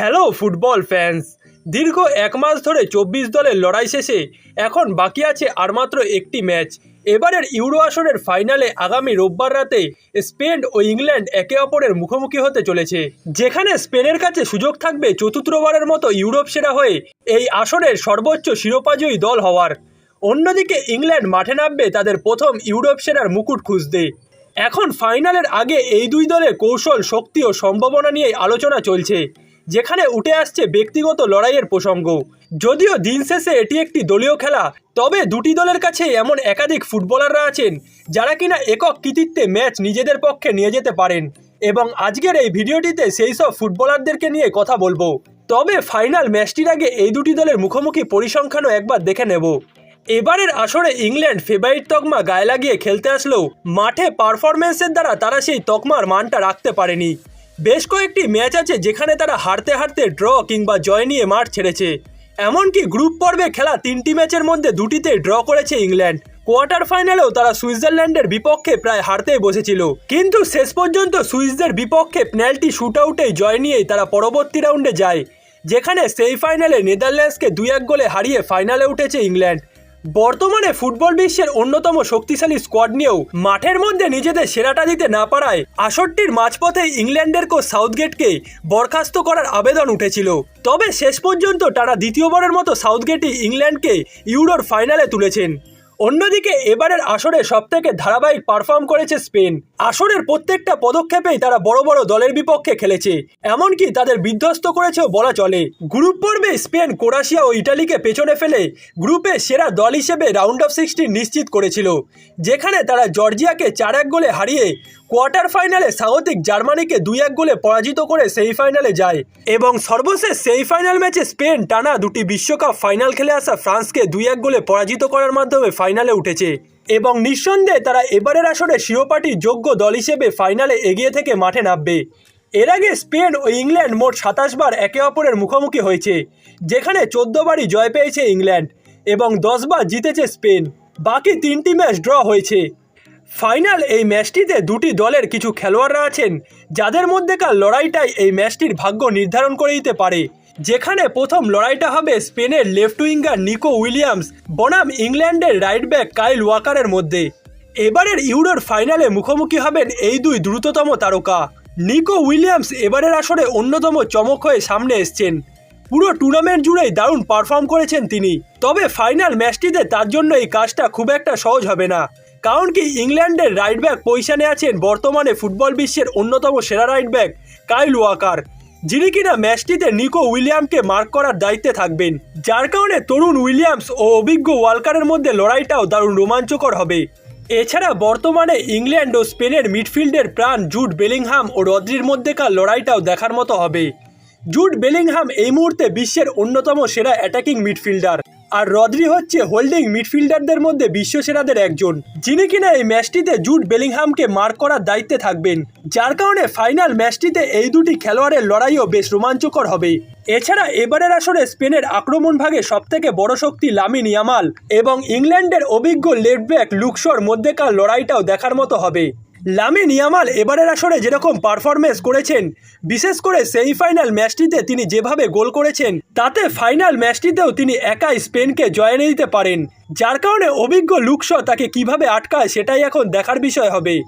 Hello football fans. দীর্ঘ এক মাস ধরে চব্বিশ দলের লড়াই শেষে এখন বাকি আছে আর মাত্র একটি ম্যাচ। এবারের ইউরো আসরের ফাইনালে আগামী রোববার রাতে স্পেন ও ইংল্যান্ড একে অপরের মুখোমুখি হতে চলেছে। যেখানে স্পেনের কাছে সুযোগ থাকবে চতুর্থবারের মতো ইউরোপ সেরা হয়ে এই আসরের সর্বোচ্চ শিরোপাজয়ী দল হওয়ার। অন্যদিকে ইংল্যান্ড মাঠে নামবে তাদের প্রথম ইউরোপ সেরার মুকুট খুঁজতে। এখন ফাইনালের আগে এই দুই দলের কৌশল, শক্তি ও সম্ভাবনা নিয়ে আলোচনা চলছে। যেখানে উঠে আসছে ব্যক্তিগত লড়াইয়ের প্রসঙ্গ। যদিও দিন শেষে এটি একটি দলীয় খেলা, তবে দুটি দলের কাছে এমন একাধিক ফুটবলাররা আছেন যারা কিনা একক কৃতিত্বে ম্যাচ নিজেদের পক্ষে নিয়ে যেতে পারেন এবং আজকের এই ভিডিওটিতে সেই সব ফুটবলারদেরকে নিয়ে কথা বলব। তবে ফাইনাল ম্যাচটির আগে এই দুটি দলের মুখোমুখি পরিসংখ্যানও একবার দেখে নেব। এবারের আসরে ইংল্যান্ড ফেভারিট তকমা গায়ে লাগিয়ে খেলতে আসলেও মাঠে পারফরমেন্সের দ্বারা তারা সেই তকমার মানটা রাখতে পারেনি। বেশ কয়েকটি ম্যাচ আছে যেখানে তারা হারতে হারতে ড্র কিংবা জয় নিয়ে মাঠ ছেড়েছে। এমনকি গ্রুপ পর্বে খেলা তিনটি ম্যাচের মধ্যে দুটিতে ড্র করেছে ইংল্যান্ড। কোয়ার্টার ফাইনালেও তারা সুইজারল্যান্ডের বিপক্ষে প্রায় হারতেই বসেছিল। কিন্তু শেষ পর্যন্ত সুইসদের বিপক্ষে পেনাল্টি শুট আউটেই জয় নিয়েই তারা পরবর্তী রাউন্ডে যায়, যেখানে সেই ফাইনালে নেদারল্যান্ডসকে দুই এক গোলে হারিয়ে ফাইনালে উঠেছে ইংল্যান্ড। বর্তমানে ফুটবল বিশ্বের অন্যতম শক্তিশালী স্কোয়াড নিয়েও মাঠের মধ্যে নিজেদের সেরাটা দিতে না পারায় আসরটির মাঝপথে ইংল্যান্ডের কোচ সাউথগেটকে বরখাস্ত করার আবেদন উঠেছিল। তবে শেষ পর্যন্ত তারা দ্বিতীয়বারের মতো সাউথগেটই ইংল্যান্ডকে ইউরোর ফাইনালে তুলেছেন। অন্যদিকে এবারের আসরে সবথেকে ধারাবাহিক পারফর্ম করেছে স্পেন। আসরের প্রত্যেকটা পদক্ষেপেই তারা বড় বড় দলের বিপক্ষে খেলেছে। এমনকি তাদের বিধ্বস্ত করেছেও বলা চলে। গ্রুপ পর্বে স্পেন ক্রোয়েশিয়া ও ইটালিকে পেছনে ফেলে গ্রুপে সেরা দল হিসেবে রাউন্ড অফ সিক্সটিন নিশ্চিত করেছিল। যেখানে তারা জর্জিয়াকে চার এক গোলে হারিয়ে কোয়ার্টার ফাইনালে স্বাগতিক জার্মানিকে দুই এক গোলে পরাজিত করে সেই ফাইনালে যায়। এবং সর্বশেষ সেই ফাইনাল ম্যাচে স্পেন টানা দুটি বিশ্বকাপ ফাইনাল খেলে আসা ফ্রান্সকে দুই এক গোলে পরাজিত করার মাধ্যমে ফাইনালে উঠেছে। এবং নিঃসন্দেহে তারা এবারের আসরে শিরোপাটির যোগ্য দল হিসেবে ফাইনালে এগিয়ে থেকে মাঠে নামবে। এর আগে স্পেন ও ইংল্যান্ড মোট সাতাশ বার একে অপরের মুখোমুখি হয়েছে, যেখানে চোদ্দ বারই জয় পেয়েছে ইংল্যান্ড এবং দশ বার জিতেছে স্পেন। বাকি তিনটি ম্যাচ ড্র হয়েছে। ফাইনাল এই ম্যাচটিতে দুটি দলের কিছু খেলোয়াড়রা আছেন, যাদের মধ্যেকার লড়াইটাই এই ম্যাচটির ভাগ্য নির্ধারণ করে দিতে পারে। যেখানে প্রথম লড়াইটা হবে স্পেনের লেফট উইঙ্গার নিকো উইলিয়ামস, বনাম ইংল্যান্ডের রাইট ব্যাক কাইল ওয়াকারের মধ্যে। এবারের ইউরোর ফাইনালে মুখোমুখি হবেন এই দুই দ্রুততম তারকা। নিকো উইলিয়ামস এবারের আসরে অন্যতম চমক হয়ে সামনে এসছেন। পুরো টুর্নামেন্ট জুড়েই দারুণ পারফর্ম করেছেন তিনি। তবে ফাইনাল ম্যাচটিতে তার জন্য এই কাজটা খুব একটা সহজ হবে না। কারণ কি ইংল্যান্ডের রাইট ব্যাক পজিশনে আছেন বর্তমানে ফুটবল বিশ্বের অন্যতম সেরা রাইট ব্যাক কাইল ওয়াকার, যিনি কিনা ম্যাচটিতে নিকো উইলিয়ামকে মার্ক করার দায়িত্বে থাকবেন। যার কারণে তরুণ উইলিয়ামস ও অভিজ্ঞ ওয়ালকারের মধ্যে লড়াইটাও দারুণ রোমাঞ্চকর হবে। এছাড়া বর্তমানে ইংল্যান্ড ও স্পেনের মিডফিল্ডের প্রাণ জুট বেলিংহাম ও রদ্রির মধ্যেকার লড়াইটাও দেখার মতো হবে। জুট বেলিংহাম এই মুহূর্তে বিশ্বের অন্যতম সেরা অ্যাটাকিং মিডফিল্ডার আর রদ্রি হচ্ছে হোল্ডিং মিডফিল্ডারদের মধ্যে বিশ্বসেরাদের একজন, যিনি কিনা এই ম্যাচটিতে জুট বেলিংহামকে মার্ক করার দায়িত্বে থাকবেন, যার কারণে ফাইনাল ম্যাচটিতে এই দুটি খেলোয়াড়ের লড়াইও বেশ রোমাঞ্চকর হবে। এছাড়া এবারের আসরে স্পেনের আক্রমণ ভাগে সবথেকে বড় শক্তি লামিন ইয়ামাল এবং ইংল্যান্ডের অভিজ্ঞ লেফট ব্যাক মধ্যেকার লড়াইটাও দেখার মতো হবে। লামিন ইয়ামাল এবারের আসরে যেরকম পারফরমেন্স করেছেন, বিশেষ করে সেমিফাইনাল ম্যাচটিতে তিনি যেভাবে গোল করেছেন, তাতে ফাইনাল ম্যাচটিতেও তিনি একাই স্পেনকে জয় এনে দিতে পারেন। যার কারণে অভিজ্ঞ লুকশ তাকে কীভাবে আটকায় সেটাই এখন দেখার বিষয় হবে।